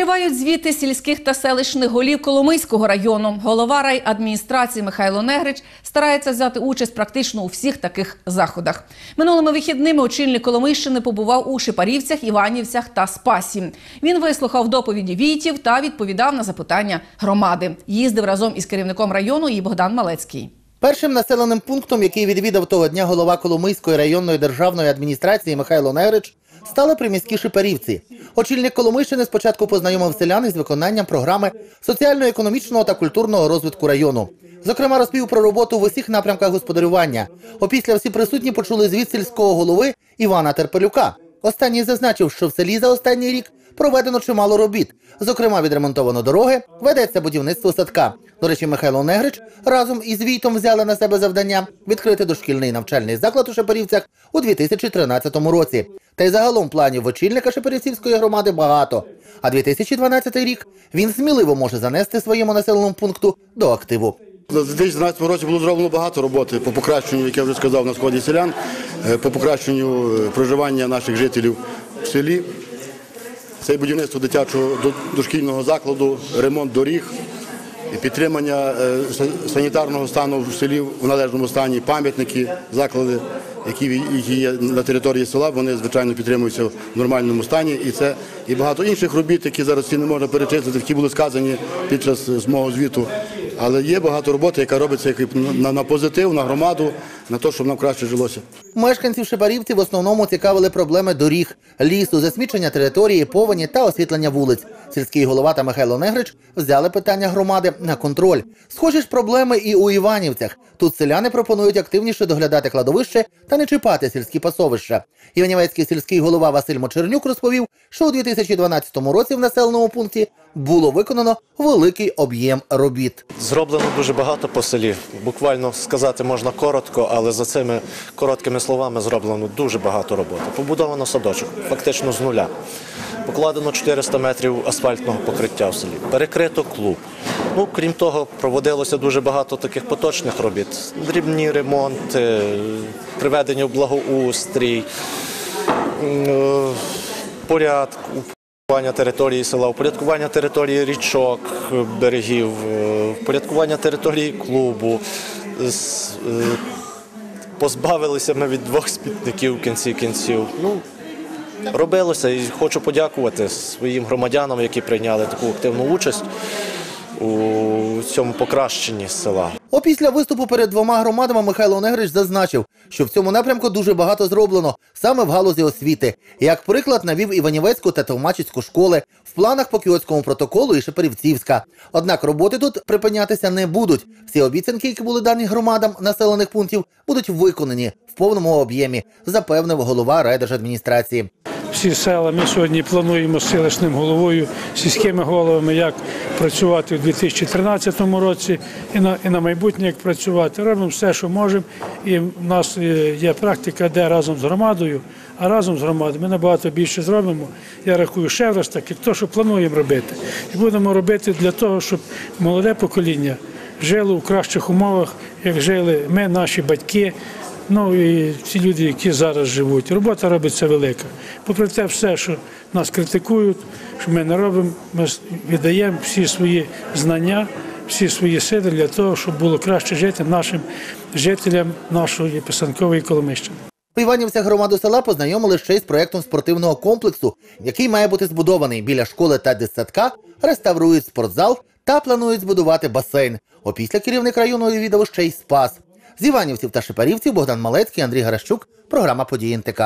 Тривають звіти сільських та селищних голів Коломийського району. Голова райадміністрації Михайло Негрич старається взяти участь практично у всіх таких заходах. Минулими вихідними очільник Коломийщини побував у Шипарівцях, Іванівцях та Спасі. Він вислухав доповіді війтів та відповідав на запитання громади. Їздив разом із керівником району і Богдан Малецький. Першим населеним пунктом, який відвідав того дня голова Коломийської районної державної адміністрації Михайло Негрич, стали приміські шиперівці. Очільник Коломийщини спочатку познайомив селян із виконанням програми соціально-економічного та культурного розвитку району. Зокрема, розповів про роботу в усіх напрямках господарювання. Опісля всі присутні почули звіт сільського голови Івана Терпелюка. Останній зазначив, що в селі за останній рік проведено чимало робіт. Зокрема, відремонтовано дороги, ведеться будівництво садка. До речі, Михайло Негрич разом із Війтом взяли на себе завдання відкрити дошкільний навчальний заклад у Шепарівцях у 2013 році. Та й загалом планів очільника Шепарівцівської громади багато. А 2012 рік він сміливо може занести своєму населеному пункту до активу. У 2012 році було зроблено багато роботи по покращенню, як я вже сказав, на сході селян, по покращенню е, проживання наших жителів в селі. Це будівництво дитячого до- дошкільного закладу, ремонт доріг, підтримання е, санітарного стану в селі в належному стані, пам'ятники, заклади, які, є на території села, вони звичайно підтримуються в нормальному стані. І це і багато інших робіт, які зараз всі не можна перечислити, які були сказані під час мого звіту. Але є багато роботи, яка робиться як на, на позитив, на громаду, на те, щоб нам краще жилося. Мешканців Шепарівців в основному цікавили проблеми доріг, лісу, засмічення території, повені та освітлення вулиць. Сільський голова та Михайло Негрич взяли питання громади на контроль. Схожі ж проблеми і у Іванівцях. Тут селяни пропонують активніше доглядати кладовище та не чіпати сільські пасовища. Іванівецький сільський голова Василь Мочернюк розповів, що у 2012 році в населеному пункті було виконано великий об'єм робіт. Зроблено дуже багато по селі. Буквально сказати можна коротко, але за цими короткими словами зроблено дуже багато роботи. Побудовано садочок, фактично з нуля. Покладено 400 метрів асфальтного покриття в селі. Перекрито клуб. Ну, крім того, проводилося дуже багато таких поточних робіт. Дрібні ремонти, приведення в благоустрій, е, порядку. Впорядкування території села, упорядкування території річок, е, берегів, е, впорядкування території клубу. Е, Позбавилися ми від двох спітників в кінці кінців. Ну, робилося і хочу подякувати своїм громадянам, які прийняли таку активну участь у цьому покращенні села. Опісля виступу перед двома громадами Михайло Негрич зазначив, що в цьому напрямку дуже багато зроблено саме в галузі освіти. Як приклад навів Іванівецьку та Товмачицьку школи в планах по Кіотському протоколу і Шепарівцівська. Однак роботи тут припинятися не будуть. Всі обіцянки, які були дані громадам населених пунктів, будуть виконані в повному об'ємі, запевнив голова райдержадміністрації. Всі села. Ми сьогодні плануємо з селищним головою, сільськими головами, як працювати у 2013 році і на, і на майбутнє, як працювати. Робимо все, що можемо. І в нас е, є практика, де разом з громадою, а разом з громадою ми набагато більше зробимо. Я рахую ще раз так, як то, що плануємо робити. І будемо робити для того, щоб молоде покоління жило в кращих умовах, як жили ми, наші батьки. Ну і всі люди, які зараз живуть. Робота робиться велика. Попри те, все, що нас критикують, що ми не робимо, ми віддаємо всі свої знання, всі свої сили для того, щоб було краще жити нашим жителям нашої писанкової Коломищини. У громаду села познайомили ще й з проєктом спортивного комплексу, який має бути збудований біля школи та дитсадка, реставрують спортзал та планують збудувати басейн. Опісля керівник району віддав ще й спас. З Іванівців та Шепарівців Богдан Малецький, Андрій Гаращук. Програма «Події НТК».